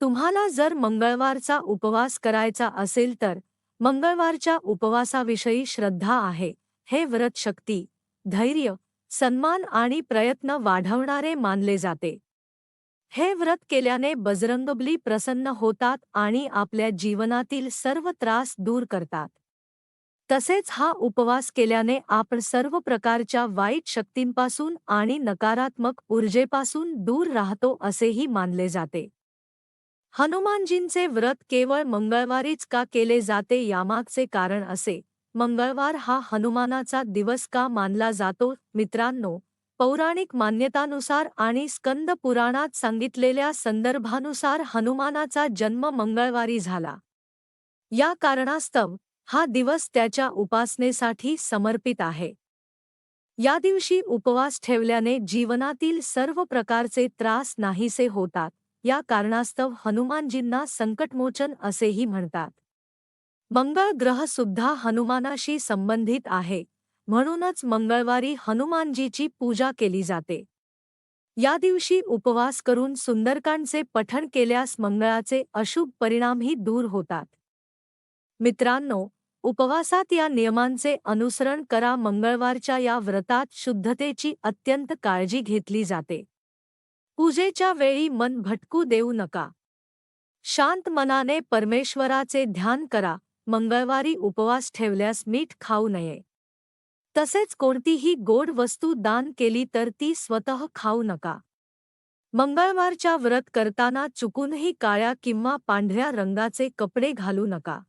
तुम्हाला जर मंगळवारचा उपवास करायचा असेल तर मंगळवारच्या उपवासाविषयी श्रद्धा आहे हे व्रत शक्ती धैर्य सन्मान आणि प्रयत्न वाढवणारे मानले जाते. हे व्रत केल्याने बजरंगबली प्रसन्न होतात आणि आपल्या जीवनातील सर्व त्रास दूर करतात. तसेच हा उपवास केल्याने आपण सर्व प्रकारच्या वाईट शक्तींपासून आणि नकारात्मक ऊर्जेपासून दूर राहतो असेही मानले जाते. हनुमानजींचे व्रत केवळ मंगळवारीच का केले जाते यामागचे कारण असे. मंगळवार हा हनुमानाचा दिवस का मानला जातो? मित्रांनो पौराणिक मान्यतानुसार आणि स्कंद पुराणात सांगितलेल्या संदर्भानुसार हनुमानाचा जन्म मंगळवारी झाला. या कारणास्तव हा दिवस त्याच्या उपासनेसाठी समर्पित आहे. या दिवशी उपवास ठेवल्याने जीवनातील सर्व प्रकारचे त्रास नाहीसे होतात. या कारणास्तव हनुमानजींना संकटमोचन असेही म्हणतात. मंगळ ग्रह सुद्धा हनुमानाशी संबंधित आहे म्हणूनच मंगळवारी हनुमानजीची पूजा केली जाते. या दिवशी उपवास करून सुंदरकांडचे पठण केल्यास मंगळाचे अशुभ परिणामही दूर होतात. मित्रांनो उपवासात या नियमांचे अनुसरण करा मंगळवारच्या या व्रतात शुद्धतेची अत्यंत काळजी घेतली जाते. पूजेच्या वेळी मन भटकू देऊ नका. शांत मनाने परमेश्वराचे ध्यान करा. मंगळवारी उपवास ठेवल्यास मीठ खाऊ नये. तसेच कोणतीही गोड वस्तू दान केली तर ती स्वतः खाऊ नका. मंगळवारच्या व्रत करताना चुकूनही काळ्या किंवा पांढऱ्या रंगाचे कपडे घालू नका.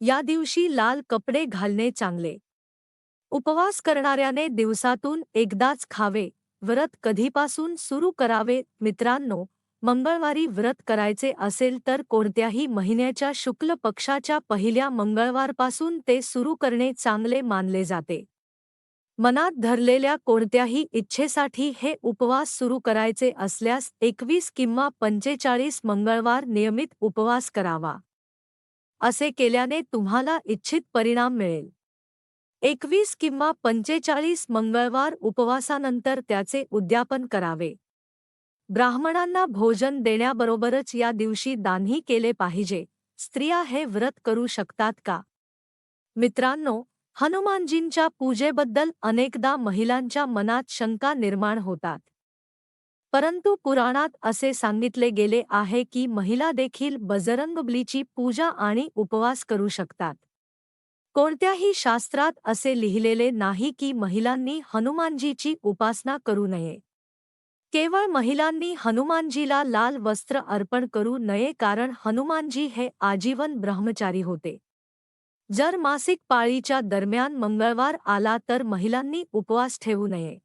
या दिवशी लाल कपडे घालणे चांगले. उपवास करणाऱ्याने दिवसातून एकदाच खावे. व्रत कधीपासून सुरू करावे? मित्रांनो मंगळवारी व्रत करायचे असेल तर कोणत्याही महिन्याच्या शुक्ल पक्षाच्या पहिल्या मंगळवारपासून ते सुरू करणे चांगले मानले जाते. मनात धरलेल्या कोणत्याही इच्छेसाठी हे उपवास सुरू करायचे असल्यास एकवीस किंवा पंचेचाळीस मंगळवार नियमित उपवास करावा. असे केल्याने तुम्हाला इच्छित परिणाम मिळेल. एकवीस किंवा पंचेचाळीस मंगळवार उपवासानंतर त्याचे उद्यापन करावे. ब्राह्मणांना भोजन देण्याबरोबरच या दिवशी दानही केले पाहिजे. स्त्रिया हे व्रत करू शकतात का? मित्रांनो हनुमानजींच्या पूजेबद्दल अनेकदा महिलांच्या मनात शंका निर्माण होतात. परंतु पुराणात असे सांगितले गेले आहे की महिला देखील बजरंगबलीची पूजा आणि उपवास करू शकतात. कोणत्याही शास्त्रात असे लिहिलेले नाही की महिलांनी हनुमानजीची उपासना करू नये. केवळ महिलांनी हनुमानजीला लाल वस्त्र अर्पण करू नये कारण हनुमानजी हे आजीवन ब्रह्मचारी होते. जर मासिक पाळीच्या दरम्यान मंगळवार आला तर महिलांनी उपवास ठेवू नये.